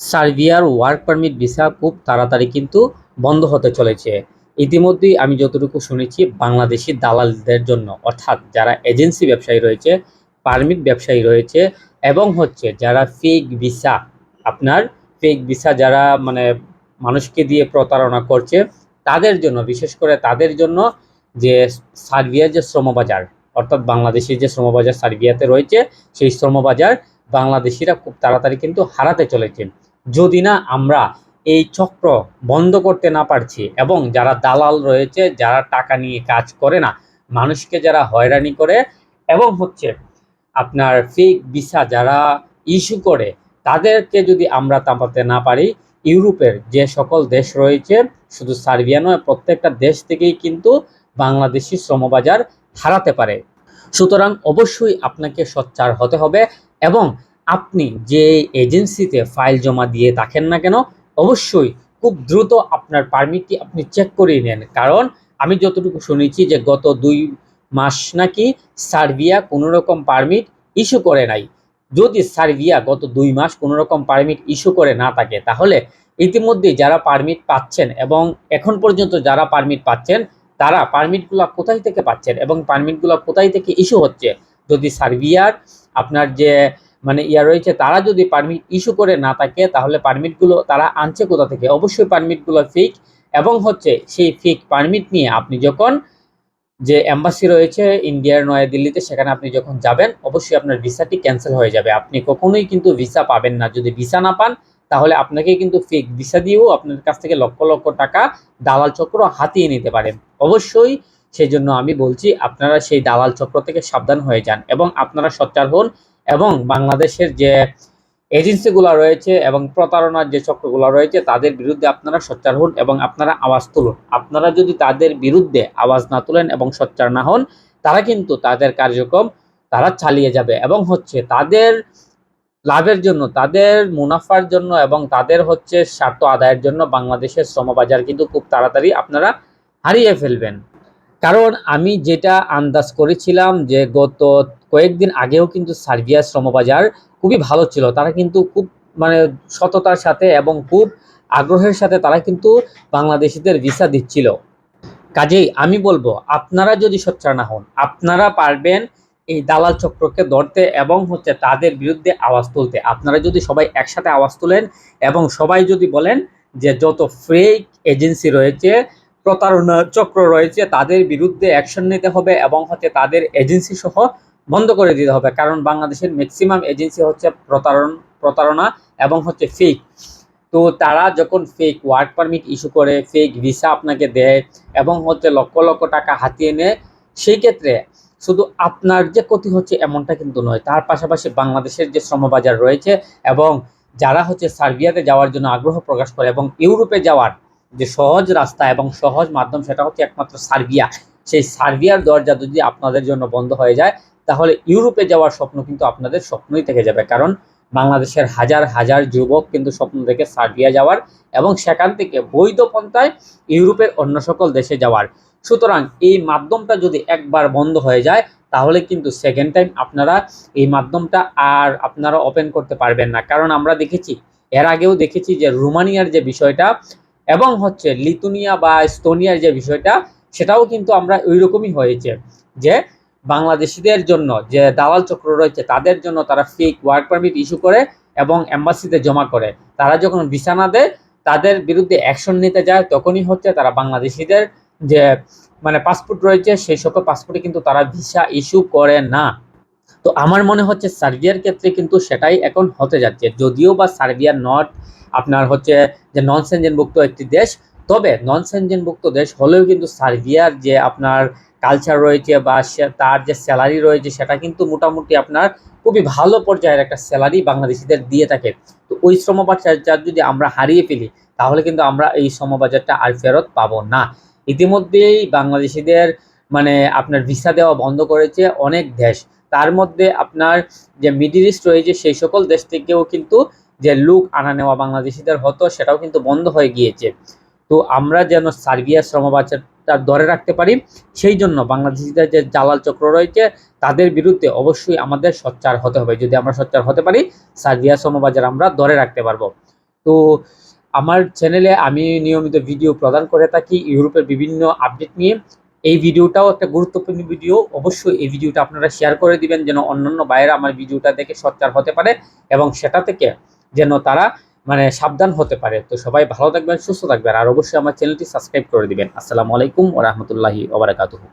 সার্বিয়ার work permit visa খুব তাড়াতাড়ি কিন্তু বন্ধ হতে চলেছে। ইতিমধ্যেই আমি যতটুকু শুনেছি বাংলাদেশি দালালদের জন্য, অর্থাৎ যারা এজেন্সি ব্যবসায়ী রয়েছে পারমিট ব্যবসায়ী রয়েছে এবং হচ্ছে যারা ফেক ভিসা আপনার ফেক ভিসা যারা মানে মানুষকে দিয়ে প্রতারণা করছে, তাদের জন্য, বিশেষ করে তাদের জন্য যে সার্বিয়ার যে শ্রমবাজার, অর্থাৎ বাংলাদেশের যে শ্রমবাজার সার্বিয়াতে রয়েছে, সেই শ্রমবাজার বাংলাদেশিরা খুব তাড়াতাড়ি কিন্তু হারাতে চলেছে। যদি না আমরা এই চক্র বন্ধ করতে না পারছি এবং যারা দালাল রয়েছে, যারা টাকা নিয়ে কাজ করে না, মানুষকে যারা হয়রানি করে এবং হচ্ছে আপনার ফেক ভিসা যারা ইস্যু করে, তাদেরকে যদি আমরা তাপাতে না পারি, ইউরোপের যে সকল দেশ রয়েছে, শুধু সার্বিয়া নয়, প্রত্যেকটা দেশ থেকেই কিন্তু বাংলাদেশি শ্রমবাজার হারাতে পারে। সুতরাং অবশ্যই আপনাকে সোচ্চার হতে হবে এবং আপনি যে এজেন্সিতে ফাইল জমা দিয়ে থাকেন না কেন, অবশ্যই খুব দ্রুত আপনার পারমিটটি আপনি চেক করিয়ে নেন। কারণ আমি যতটুকু শুনেছি যে গত দুই মাস নাকি সার্বিয়া কোনো রকম পারমিট ইস্যু করে নাই। যদি সার্বিয়া গত দুই মাস কোনো রকম পারমিট ইস্যু করে না থাকে, তাহলে ইতিমধ্যে যারা পারমিট পাচ্ছেন এবং এখন পর্যন্ত যারা পারমিট পাচ্ছেন, তারা পারমিটগুলো কোথায় থেকে পাচ্ছেন এবং পারমিটগুলো কোথায় থেকে ইস্যু হচ্ছে? যদি সার্বিয়ার আপনার যে মানে ইয়া রয়েছে, তারা যদি পারমিট ইস্যু করে না থাকে, তাহলে পারমিটগুলো তারা আনছে কোথা থেকে? অবশ্যই পারমিটগুলো ফেক এবং হচ্ছে সেই ফেক পারমিট নিয়ে আপনি যখন যে এম্বাসি রয়েছে ইন্ডিয়ার নয়াদিল্লিতে, সেখানে আপনি যখন যাবেন, অবশ্যই আপনার ভিসাটি ক্যান্সেল হয়ে যাবে। আপনি কখনোই কিন্তু ভিসা পাবেন না। যদি ভিসা না পান, তাহলে আপনাকে কিন্তু ফেক ভিসা দিয়েও আপনার কাছ থেকে লক্ষ লক্ষ টাকা দালাল চক্র হাতিয়ে নিতে পারেন অবশ্যই সেই জন্য আমি বলছি, আপনারা সেই দালাল চক্র থেকে সাবধান হয়ে যান এবং আপনারা সচ্চার হন। এবং বাংলাদেশের যে এজেন্সিগুলো রয়েছে এবং প্রতারণার যে চক্রগুলো রয়েছে, তাদের বিরুদ্ধে আপনারা সোচ্চার হন এবং আপনারা আওয়াজ তুলুন। আপনারা যদি তাদের বিরুদ্ধে আওয়াজ না তুলেন এবং সোচ্চার না হন, তারা কিন্তু তাদের কার্যক্রম, তারা চালিয়ে যাবে এবং হচ্ছে তাদের লাভের জন্য, তাদের মুনাফার জন্য এবং তাদের হচ্ছে স্বার্থ আদায়ের জন্য বাংলাদেশের শ্রমবাজার কিন্তু খুব তাড়াতাড়ি আপনারা হারিয়ে ফেলবেন। কারণ আমি যেটা আন্দাজ করেছিলাম যে গত কয়েকদিন আগেও কিন্তু সার্বিয়া শ্রমবাজার খুবই ভালো ছিল। তারা কিন্তু খুব মানে সততার সাথে এবং খুব আগ্রহের সাথে তারা কিন্তু বাংলাদেশিদের ভিসা দিচ্ছিল। কাজেই আমি বলব, আপনারা যদি সোচ্চার না হন, আপনারা পারবেন এই দালাল চক্রকে ধরতে এবং হচ্ছে তাদের বিরুদ্ধে আওয়াজ তুলতে। আপনারা যদি সবাই একসাথে আওয়াজ তোলেন এবং সবাই যদি বলেন যে যত ফ্রেক এজেন্সি রয়েছে, প্রতারণা চক্র রয়েছে, তাদের বিরুদ্ধে অ্যাকশন নিতে হবে এবং হচ্ছে তাদের এজেন্সি সহ বন্ধ করে দিতে হবে। কারণ বাংলাদেশের ম্যাক্সিমাম এজেন্সি হচ্ছে প্রতারণ, প্রতারণা এবং হচ্ছে ফেক তো তারা যখন ফেক ওয়ার্ক পারমিট ইস্যু করে ফেক ভিসা আপনাকে দেয় এবং হচ্ছে লক্ষ লক্ষ টাকা হাতিয়ে নেয়, সেই ক্ষেত্রে শুধু আপনার যে ক্ষতি হচ্ছে এমনটা কিন্তু নয়। তার পাশাপাশি বাংলাদেশের যে শ্রমবাজার রয়েছে এবং যারা হচ্ছে সার্বিয়াতে যাওয়ার জন্য আগ্রহ প্রকাশ করে এবং ইউরোপে যাওয়ার যে সহজ রাস্তা এবং সহজ মাধ্যম সেটা হচ্ছে একমাত্র সার্বিয়া। সেই সার্বিয়ার দরজা যদি আপনাদের জন্য বন্ধ হয়ে যায় তাহলে ইউরোপে যাওয়ার স্বপ্ন কিন্তু আপনাদের স্বপ্নই থেকে যাবে। কারণ বাংলাদেশের হাজার হাজার যুবক কিন্তু স্বপ্ন দেখে সার্বিয়া যাওয়ার এবং সেখান থেকে বৈধ পন্থায় ইউরোপের অন্য সকল দেশে যাওয়ার। সুতরাং এই মাধ্যমটা যদি একবার বন্ধ হয়ে যায়, তাহলে কিন্তু সেকেন্ড টাইম আপনারা এই মাধ্যমটা আর আপনারা ওপেন করতে পারবেন না। কারণ আমরা দেখেছি, এর আগেও দেখেছি যে রোমানিয়ার যে বিষয়টা এবং হচ্ছে লিতুনিয়া বা স্তোনিয়ার যে বিষয়টা, সেটাও কিন্তু আমরা ওই রকমই হয়েছে যে বাংলাদেশিদের জন্য যে দালাল চক্র রয়েছে, তাদের জন্য তারা ফেক ওয়ার্ক পারমিট ইস্যু করে এবং এম্বাসিতে জমা করে। তারা যখন ভিসা না দেয়, তাদের বিরুদ্ধে অ্যাকশন নিতে যায়, তখনই হচ্ছে তারা বাংলাদেশিদের যে মানে পাসপোর্ট রয়েছে, সেই সকল পাসপোর্টে কিন্তু তারা ভিসা ইস্যু করে না। তো আমার মনে হচ্ছে সার্বিয়ার ক্ষেত্রে কিন্তু সেটাই এখন হতে যাচ্ছে। যদিও বা সার্বিয়ার নট আপনার হচ্ছে যে নন সেনজেনভুক্ত একটি দেশ, তবে নন সেনজেনভুক্ত দেশ হলেও কিন্তু সার্বিয়ার যে আপনার কালচার রয়েছে বা তার যে স্যালারি রয়েছে সেটা কিন্তু মোটামুটি আপনার খুবই ভালো পর্যায়ের একটা স্যালারি বাংলাদেশিদের দিয়ে থাকে। তো ওই শ্রম শ্রমবাজার যদি আমরা হারিয়ে ফেলি, তাহলে কিন্তু আমরা এই শ্রমবাজারটা আর ফেরত পাবো না। ইতিমধ্যেই বাংলাদেশিদের মানে আপনার ভিসা দেওয়া বন্ধ করেছে অনেক দেশ। তার মধ্যে আপনার যে মিডিল ইস্ট রয়েছে, সেই সকল দেশ থেকেও কিন্তু যে লুক আনা নেওয়া বাংলাদেশিদের হতো, সেটাও কিন্তু বন্ধ হয়ে গিয়েছে। তো আমরা যেন সার্বিয়া শ্রমবাজারটা ধরে রাখতে পারি। সেই জন্য বাংলাদেশিদের যে জালাল চক্র রয়েছে, তাদের বিরুদ্ধে অবশ্যই আমাদের সোচ্চার হতে হবে। যদি আমরা সোচ্চার হতে পারি সার্বিয়া শ্রমবাজার আমরা ধরে রাখতে পারব। তো আমার চ্যানেলে আমি নিয়মিত ভিডিও প্রদান করে থাকি ইউরোপের বিভিন্ন আপডেট নিয়ে। এই ভিডিওটাও একটা গুরুত্বপূর্ণ ভিডিও অবশ্যই এই ভিডিওটা আপনারা শেয়ার করে দিবেন, যেন অন্যান্য বাইরে আমার ভিডিওটা দেখে সচ্চার হতে পারে এবং সেটা থেকে যেন তারা মানে সাবধান হতে পারে। তো সবাই ভালো থাকবেন, সুস্থ থাকবেন। আর অবশ্যই আমার চ্যানেলটি সাবস্ক্রাইব করে দিবেন। আসসালামু আলাইকুম ও রহমতুল্লাহি ওবরাকাতুহু